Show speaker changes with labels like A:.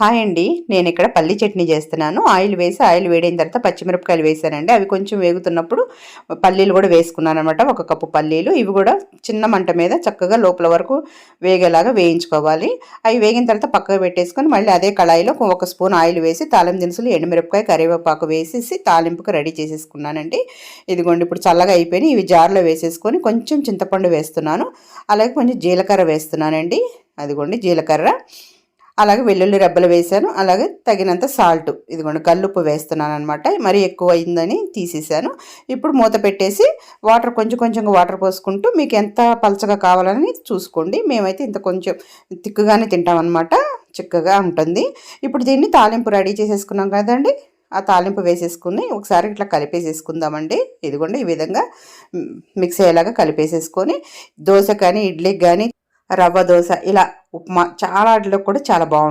A: Hi అండి. నేను ఇక్కడ పల్లి చట్నీ చేస్తున్నాను. ఆయిల్ వేసి ఆయిల్ వేడైన తర్వాత పచ్చిమిరపకాయలు వేసానండి. అవి కొంచెం వేగుతున్నప్పుడు పల్లీలు కూడా వేసుకున్నాను అనమాట ఒక కప్పు పల్లీలు. ఇవి కూడా చిన్న మంట మీద చక్కగా లోపల వరకు వేగేలాగా వేయించుకోవాలి. అవి వేగిన తర్వాత పక్కకు పెట్టేసుకొని మళ్ళీ అదే కళాయిలో ఒక స్పూన్ ఆయిల్ వేసి తాలింపు దినుసులు ఎండుమిరపకాయ కరివేపాకు వేసేసి తాలింపుకు రెడీ చేసేసుకున్నానండి. ఇదిగోండి ఇప్పుడు చల్లగా అయిపోయినాయి. ఇవి జార్లో వేసేసుకొని కొంచెం చింతపండు వేస్తున్నాను. అలాగే కొంచెం జీలకర్ర వేస్తున్నానండి. అదిగోండి జీలకర్ర. అలాగే వెల్లుల్లి రెబ్బలు వేసాను అలాగే తగినంత సాల్ట్. ఇదిగోండి కల్లుప్పు వేస్తున్నాను అనమాట మరీ ఎక్కువ అయిందని తీసేసాను ఇప్పుడు మూత పెట్టేసి వాటర్ కొంచెం కొంచెంగా వాటర్ పోసుకుంటూ మీకు ఎంత పలచగా కావాలని చూసుకోండి. మేమైతే ఇంత కొంచెం తిక్కుగానే తింటాం అనమాట చిక్కగా ఉంటుంది. ఇప్పుడు దీన్ని తాలింపు రెడీ చేసేసుకున్నాం కదండి. ఆ తాలింపు వేసేసుకుని ఒకసారి ఇట్లా కలిపేసేసుకుందామండి. ఇదిగోండి ఈ విధంగా మిక్స్ అయ్యేలాగా కలిపేసేసుకొని దోశ కానీ ఇడ్లీకి కానీ రవ్వ దోశ ఇలా ఉప్మా చాలా వాటిలో కూడా చాలా బాగుంటుంది.